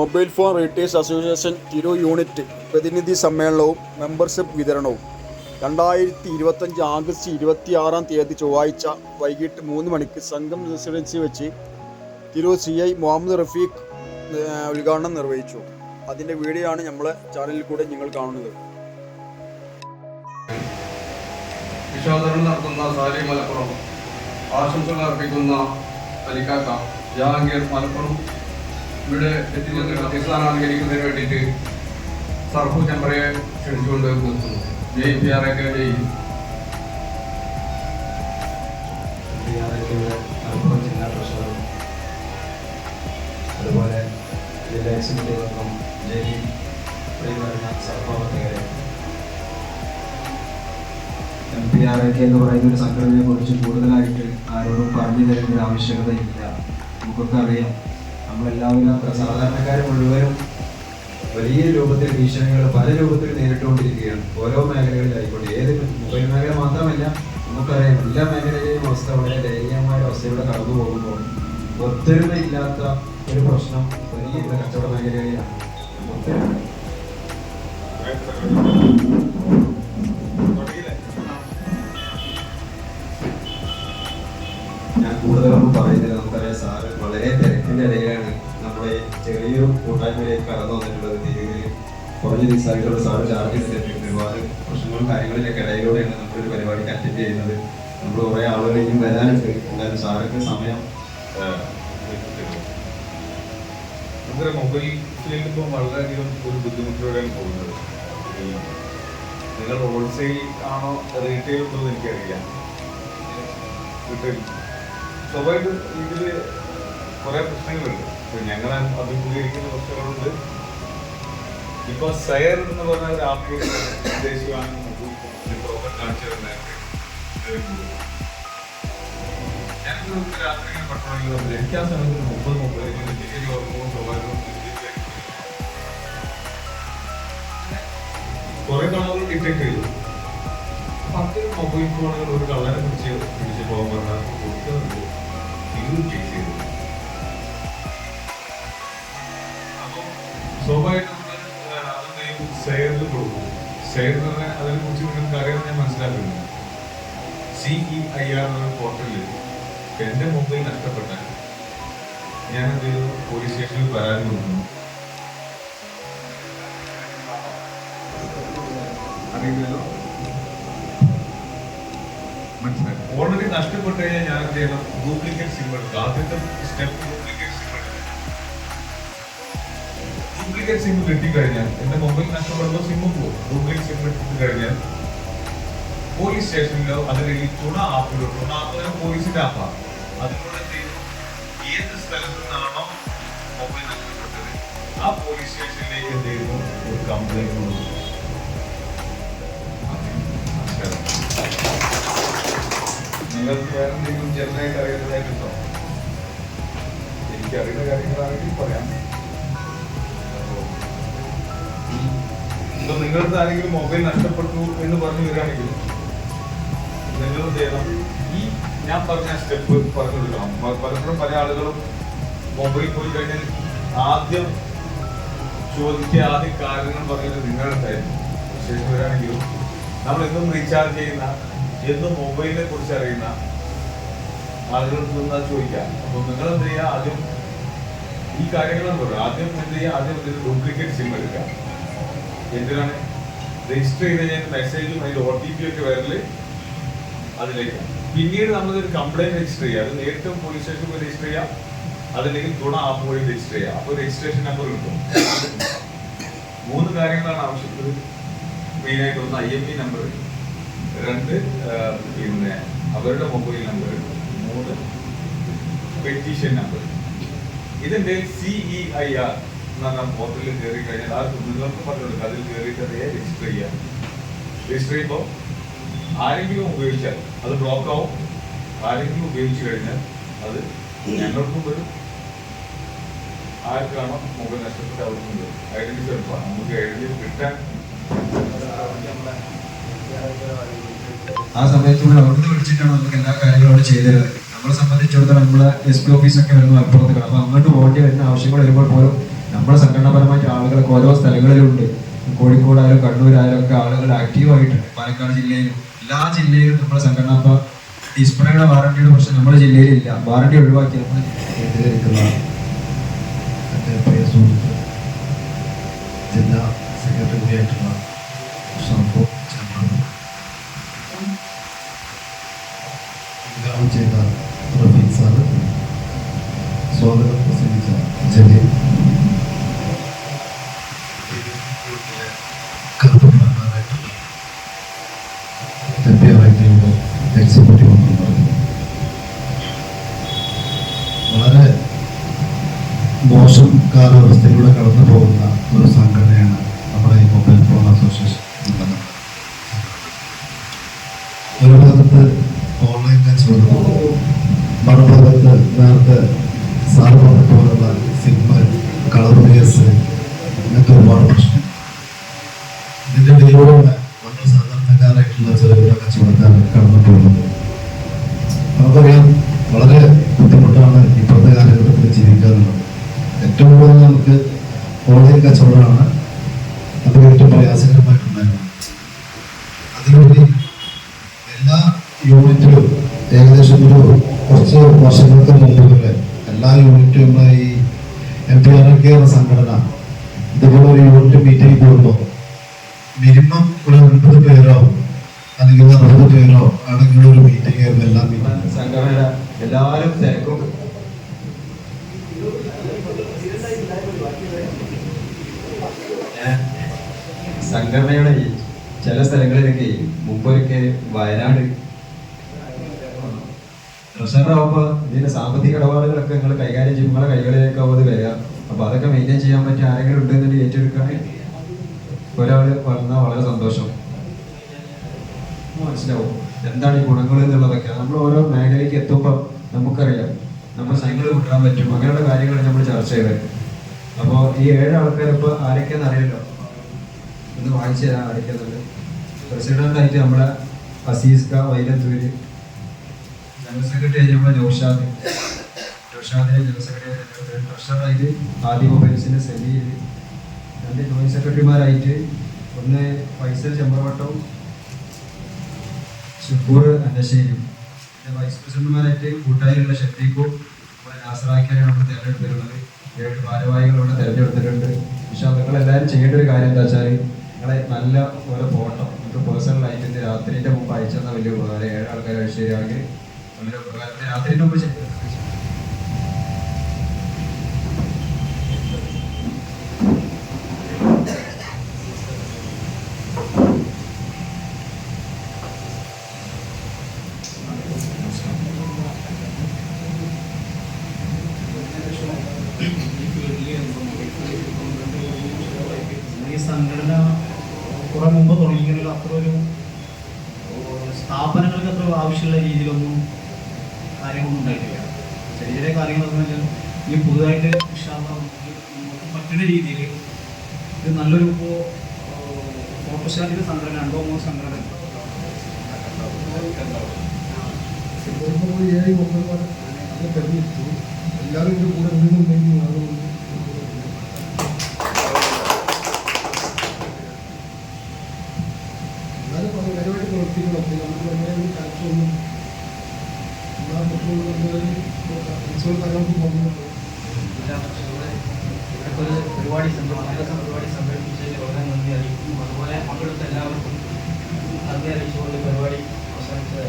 Mobile phone retails association തിരു unit പ്രതിനിധി സമ്മേളനവും മെമ്പർഷിപ്പ് വിതരണവും. രണ്ടായിരത്തി ഇരുപത്തഞ്ച് ആഗസ്റ്റ് ഇരുപത്തിയാറാം തീയതി ചൊവ്വാഴ്ച വൈകിട്ട് മൂന്ന് മണിക്ക് സംഘം റെസിഡൻസി വെച്ച് തിരൂർ സി ഐ മുഹമ്മദ് റഫീഖ് ഉദ്ഘാടനം നിർവഹിച്ചു. അതിന്റെ വീഡിയോ ആണ് നമ്മളെ ചാനലിൽ കൂടെ നിങ്ങൾ കാണുന്നത്. മലപ്പുറം. ആശംസകൾ അർപ്പിക്കുന്ന ജഹാംഗീർ മലപ്പുറം. ഇവിടെ എത്തിച്ചേർന്ന് അധ്യക്ഷസ്ഥാനം അംഗീകരിക്കുന്നതിന് വേണ്ടിയിട്ട് സർഫു ചെമ്പറയെ ക്ഷണിച്ചുകൊണ്ട് നിർത്തുന്നു ജയ് പി ആർ എ ജയ് എം പി ആർ കെ എന്ന് പറയുന്ന ഒരു സംഘടനയെ കുറിച്ച് കൂടുതലായിട്ട് ആരോടും പറഞ്ഞു തരേണ്ട ഒരു ആവശ്യകതയില്ല. നമുക്കൊക്കെ അറിയാം. നമ്മളെല്ലാവരും അത്ര സാധാരണക്കാർ മുഴുവനും വലിയ രൂപത്തിൽ ഭീഷണികൾ പല രൂപത്തിൽ നേരിട്ടുകൊണ്ടിരിക്കുകയാണ്. ഓരോ മേഖലകളിലായിക്കോട്ടെ. ഏത് മൊബൈൽ മേഖല മാത്രമല്ല നമുക്കറിയാം എല്ലാ മേഖലയിലെയും അവസ്ഥ വളരെ ദയനീയമായ അവസ്ഥയിലൂടെ കടന്നു പോകുമ്പോൾ ഒത്തൊരുമയില്ലാത്ത ഒരു പ്രശ്നം വലിയ കച്ചവട മേഖലകളിലാണ് ഞാൻ കൂടുതലൊന്നും പറയുന്നില്ല. നമുക്കറിയാം സാറ് വളരെ ചെറിയൊരു കൂട്ടായ്മയിലേക്ക് കടന്നു വന്നിട്ടുള്ളത് തിരുവിൽ കുറഞ്ഞ ദിവസമായിട്ടുള്ള സാറ് ചാർജ് എടുത്തിട്ടുണ്ട്. ഒരുപാട് പ്രശ്നങ്ങളും കാര്യങ്ങളിലൊക്കെ ഇടയിലൂടെയാണ് നമ്മളൊരു പരിപാടിക്ക് അറ്റൻഡ് ചെയ്യുന്നത്. നമ്മൾ കുറേ ആളുകൾ ഇനിയും വരാനുണ്ട്. എന്തായാലും സാറൊക്കെ സമയം നമ്മുടെ മൊബൈൽ ഫീൽഡ് ഇപ്പം വളരെയധികം ഒരു ബുദ്ധിമുട്ടിലൂടെയാണ് പോകുന്നത്. നിങ്ങൾ ഹോൾസെയിൽ ആണോ റീറ്റെയിൽ ഉണ്ടോ എന്ന് എനിക്കറിയാം റീറ്റെയിൽ സ്വാഭാവിക ഇതിൽ കുറേ പ്രശ്നങ്ങളുണ്ട്. ഞങ്ങൾ അഭിമുഖീകരിക്കുന്ന പ്രശ്നങ്ങളുണ്ട്. ഇപ്പൊ സയർ എന്ന് പറഞ്ഞ ഒരു ആപ്പ് മൊബൈൽ ഫോണുകൾ ഒരു കള്ളനെ പിടിച്ച് പിടിച്ച് പോകാൻ പറഞ്ഞാൽ കൊടുക്കുന്നുണ്ട്. സ്വാഭാവികമായിട്ടും നമ്മൾ സെയറിൽ ഞാൻ മനസ്സിലാക്കുന്നു. പോലീസ് സ്റ്റേഷനിൽ പരാതി കൊടുക്കുന്നു. അറിയില്ലല്ലോ? മനസ്സിലായി. ഓൾറെഡി നഷ്ടപ്പെട്ടു കഴിഞ്ഞാൽ ഞാൻ എന്ത് ചെയ്യണം? ഡ്യൂപ്ലിക്കേറ്റ് സിം ആദ്യത്തെ സ്റ്റെപ്പ് ഡ്യൂപ്ലിക്കേറ്റ് ഡ്യൂപ്ലിക്കേറ്റ് സിം കിട്ടിക്കഴിഞ്ഞാൽ എന്റെ മൊബൈൽ നഷ്ടപ്പെടുമ്പോൾ സിമ്മും പോകും ഡ്യൂപ്ലിക്കേറ്റ് സിം എടുത്തു കഴിഞ്ഞാൽ പോലീസ് സ്റ്റേഷനിലോ അല്ലെങ്കിൽ തുണ ആപ്പിലോ തുണ ആപ്പ് പോലീസിന്റെ ആപ്പാണ് അതിലൂടെ ഏത് സ്ഥലത്തു നിന്നാണോ മൊബൈൽ നഷ്ടപ്പെട്ടത് ആ പോലീസ് സ്റ്റേഷനിലേക്ക് എന്ത് ചെയ്യുന്നു? ഒരു കംപ്ലൈന്റ് കൊടുക്കും. നിങ്ങൾക്ക് വേറെ എന്തെങ്കിലും ജനറലായിട്ട് അറിയുന്നതായിട്ടുണ്ടോ എനിക്ക് അറിയുന്ന കാര്യങ്ങളാണെങ്കിൽ പറയാം. ഇപ്പൊ നിങ്ങളുടെ ആരെങ്കിലും മൊബൈൽ നഷ്ടപ്പെട്ടു എന്ന് പറഞ്ഞു വരികയാണെങ്കിൽ നിങ്ങൾ ചെയ്യണം. ഈ ഞാൻ പറഞ്ഞ സ്റ്റെപ്പ് പറഞ്ഞു കൊടുക്കണം. പലപ്പോഴും പല ആളുകളും മൊബൈൽ പോയി കഴിഞ്ഞാൽ ആദ്യം ചോദിച്ച ആദ്യം കാര്യങ്ങൾ പറയുന്നത് നിങ്ങളുടെ ശേഷം വരികയാണെങ്കിലും നമ്മൾ എന്നും റീചാർജ് ചെയ്യുന്ന എന്നും മൊബൈലിനെ കുറിച്ച് അറിയുന്ന ആളുകൾക്ക് നിന്ന് ചോദിക്കാം. അപ്പൊ നിങ്ങൾ എന്ത് ചെയ്യുക? ആദ്യം ഈ കാര്യങ്ങളാണ് പറയുക. ആദ്യം എന്ത് ചെയ്യുക? ആദ്യം ഡ്യൂപ്ലിക്കേറ്റ് സിം എടുക്കുക. എന്തിനാണ്? രജിസ്റ്റർ ചെയ്ത് കഴിഞ്ഞാൽ മെസ്സേജും അതിൽ ഒ ടി പി ഒക്കെ വരൽ അതിലേക്ക് പിന്നീട് നമ്മളൊരു കംപ്ലൈന്റ് രജിസ്റ്റർ ചെയ്യുക അത് നേരിട്ട് പോലീസ് സ്റ്റേഷനിൽ പോയി രജിസ്റ്റർ ചെയ്യാം. അതല്ലെങ്കിൽ തുണ ആപ്പ് വഴി രജിസ്റ്റർ ചെയ്യാം. അപ്പോൾ രജിസ്ട്രേഷൻ നമ്പർ കിട്ടും മൂന്ന് കാര്യങ്ങളാണ് ആവശ്യപ്പെട്ടത്. മെയിനായിട്ട് ഒന്ന് ഐ എം പി നമ്പർ രണ്ട് പിന്നെ അവരുടെ മൊബൈൽ നമ്പർ മൂന്ന് പെറ്റീഷൻ നമ്പർ ഇതിന്റെ സിഇ ഐ ആർ പറഞ്ഞ പോർട്ടലിൽ കയറി കഴിഞ്ഞാൽ ആ നിങ്ങൾക്ക് പറഞ്ഞു കൊടുക്കുക അതിൽ കയറിയിട്ട് അതേ രജിസ്റ്റർ ചെയ്യാം. രജിസ്റ്റർ ചെയ്യുമ്പോൾ ആരെങ്കിലും ഉപയോഗിച്ചാൽ അത് ബ്ലോക്ക് ആവും. ആരെങ്കിലും ഉപയോഗിച്ചു കഴിഞ്ഞാൽ അത് ഞങ്ങൾക്കും വരും. ആർക്കാണോ മൊബൈൽ നഷ്ടപ്പെട്ട അവർക്കും വരും. ഐഡന്റിറ്റി എളുപ്പമാണ് നമുക്ക് ഐഡന്റിറ്റി കിട്ടാൻ ആ സമയത്തൂടെ അവിടുന്ന് വിളിച്ചിട്ടാണ് നമുക്ക് എല്ലാ കാര്യങ്ങളും അവിടെ ചെയ്തത് നമ്മളെ സംബന്ധിച്ചിടത്തോളം നമ്മളെ എസ് പി ഓഫീസൊക്കെ വരുന്നു മലപ്പുറത്തേക്കാണ് അപ്പൊ അങ്ങോട്ട് പോകേണ്ടി വരുന്ന ആവശ്യങ്ങൾ വരുമ്പോൾ പോലും നമ്മുടെ സംഘടനാപരമായിട്ട് ആളുകളൊക്കെ ഓരോ സ്ഥലങ്ങളിലുണ്ട്. കോഴിക്കോടായാലും കണ്ണൂരായാലും ഒക്കെ ആളുകൾ ആക്റ്റീവായിട്ടുണ്ട് പാലക്കാട് ജില്ലയിലും. എല്ലാ ജില്ലയിലും നമ്മുടെ സംഘടന ഇപ്പോൾ ഡിസ്പ്ലേയുടെ വാറണ്ടിയുടെ പ്രശ്നം നമ്മുടെ ജില്ലയിലില്ല. വാറണ്ടി ഒഴിവാക്കി നമ്മുടെ ജില്ലാ സെക്രട്ടറി സ്വാഗതം പ്രസംഗിച്ച ജലീൽ കറുപ്പന്മാരായിട്ടുള്ള എം പി ആർ ഐ ടിയുടെ എക്സിക്യൂട്ടീവ് മെമ്പർമാർ വളരെ മോശം കാലാവസ്ഥയിലൂടെ കടന്നു പോകുന്ന ഒരു സംഘടനയാണ് നമ്മുടെ ഈ മൊബൈൽ ഫോൺ അസോസിയേഷൻ എന്നത് ഒരു ഭാഗത്ത് ഓൺലൈൻ കച്ചവടം മറുഭാഗത്ത് നേരത്തെ സാറ് പറഞ്ഞതുപോലുള്ള സിഗ്നൽ കളർ കേസ് ഇങ്ങനത്തെ ഒരുപാട് പ്രശ്നം ഇതിന്റെ ഇടയിലൂടെ വളരെ സാധാരണക്കാരായിട്ടുള്ള ചെറുകിട കച്ചവടക്കാർ കടന്നു പോകുന്നത് നമുക്കറിയാം വളരെ ബുദ്ധിമുട്ടാണ് ഇപ്പോഴത്തെ കാലഘട്ടത്തിൽ ജീവിക്കാറുള്ളത് ഏറ്റവും കൂടുതൽ നമുക്ക് ഓൺലൈൻ കച്ചവടമാണ് അത് ഏറ്റവും പ്രയാസകരമായിട്ടുണ്ടായിരുന്നത് അതിലുപരി എല്ലാ യൂണിറ്റിലും ഏകദേശം ഒരു കുറച്ച് വർഷങ്ങൾക്ക് മുമ്പ് വരെ എല്ലാ യൂണിറ്റും ഈ എം പി ആർ കെ എന്ന സംഘടന ഇതുപോലെ ഒരു യൂണിറ്റ് മീറ്റിംഗ് കൂടുമ്പോൾ മിനിമം ഒരു ഒൻപത് പേരോ അല്ലെങ്കിൽ അറുപത് പേരോ ആണെങ്കിൽ ഒരു മീറ്റിംഗ് ആയിരുന്നു എല്ലാ സംഘടനയുടെ ചില സ്ഥലങ്ങളിലൊക്കെ മുമ്പൊക്കെ വയനാട് ട്രഷറാകുമ്പോൾ ഇതിന്റെ സാമ്പത്തിക ഇടപാടുകളൊക്കെ നിങ്ങൾ കൈകാര്യം ചെയ്യുമ്പോൾ കൈകളിലേക്കാവും അത് വരിക. അപ്പൊ അതൊക്കെ മെയിന്റെയിൻ ചെയ്യാൻ പറ്റിയ ആരെങ്കിലും ഉണ്ടെന്നുണ്ടെങ്കിൽ ഏറ്റെടുക്കുകയാണെങ്കിൽ ഒരാൾ വന്നാൽ വളരെ സന്തോഷം. മനസ്സിലാവും. എന്താണ് ഈ ഗുണങ്ങൾ എന്നുള്ളതൊക്കെ. നമ്മൾ ഓരോ മേഖലയ്ക്ക് എത്തുമ്പോൾ നമുക്കറിയാം. നമ്മൾ സൈക്കിൾ കൂട്ടാൻ പറ്റും. അങ്ങനെയുള്ള കാര്യങ്ങൾ നമ്മൾ ചർച്ച ചെയ്തത്. അപ്പോൾ ഈ ഏഴ് ആൾക്കാർ ഇപ്പോൾ ആരൊക്കെയാണെന്ന് അറിയല്ലോ ഒന്ന് വായിച്ചു തരാൻ ആരൊക്കെയാന്നുണ്ട് പ്രസിഡന്റ് ആയിട്ട് നമ്മളെ അസീസ് ക വൈലത്തൂര്. ജനറൽ സെക്രട്ടറി ആയിട്ട് നമ്മളെ ജോഷാദ്. ജോഷാദിനെ ജനറൽ സെക്രട്ടറി ട്രഷറായിട്ട് ആദ്യ മൊബൈൽസിന്റെ സെമിയിൽ രണ്ട് ജോയിൻ സെക്രട്ടറിമാരായിട്ട് ഒന്ന് ഫൈസൽ ചെമ്പറവട്ടവും ഷുക്കൂർ അന്നശ്ശേരിയും. പിന്നെ വൈസ് പ്രസിഡന്റുമാരായിട്ട് കൂട്ടായിലുള്ള അതുപോലെ നാസറാക്കിയാണ് നമ്മൾ തിരഞ്ഞെടുത്തിട്ടുള്ളത് ഏഴ് ഭാരവാഹികളോട് തിരഞ്ഞെടുത്തിട്ടുണ്ട്. പക്ഷെ നിങ്ങൾ എല്ലാവരും ചെയ്യേണ്ട ഒരു കാര്യം എന്താ വെച്ചാൽ നിങ്ങളെ നല്ല ഓരോ ഫോട്ടോ നമുക്ക് പേഴ്സണലായിട്ട് ഇന്ന് രാത്രിന്റെ മുമ്പ് അയച്ചു തന്ന വലിയ ഉപകാരം ഏഴ് ആൾക്കാർ അയച്ചു തരികയാണെങ്കിൽ വളരെ ഉപകാരം. രാത്രിന്റെ മുമ്പ് ചെയ്യും ഈ സംഘടന കുറെ മുമ്പ് തുടങ്ങിയെങ്കിൽ അത്ര ഒരു സ്ഥാപനങ്ങൾക്ക് അത്ര ആവശ്യമുള്ള രീതിയിലൊന്നും കാര്യങ്ങളൊന്നും ഉണ്ടായിട്ടില്ല. ചെറിയ ചെറിയ കാര്യങ്ങളൊന്നും വെച്ചാൽ ഈ പുതുതായിട്ട് നമുക്ക് പറ്റുന്ന രീതിയിൽ ഇത് നല്ലൊരു ഇപ്പോൾ ഫോട്ടോസ്റ്റാറ്റിന്റെ സംഘടന മൂന്നോ സംഘടന എല്ലാവരും കൂടെ ഉണ്ടെന്നുണ്ടെങ്കിൽ ഒരു പരിപാടി പരിപാടി സംഘടിപ്പിച്ചതിന് വളരെ നന്ദി അറിയിക്കുന്നു. അതുപോലെ പങ്കെടുത്ത എല്ലാവർക്കും നന്ദി അറിയിച്ചുകൊണ്ട് പരിപാടി അവസാനിച്ചത്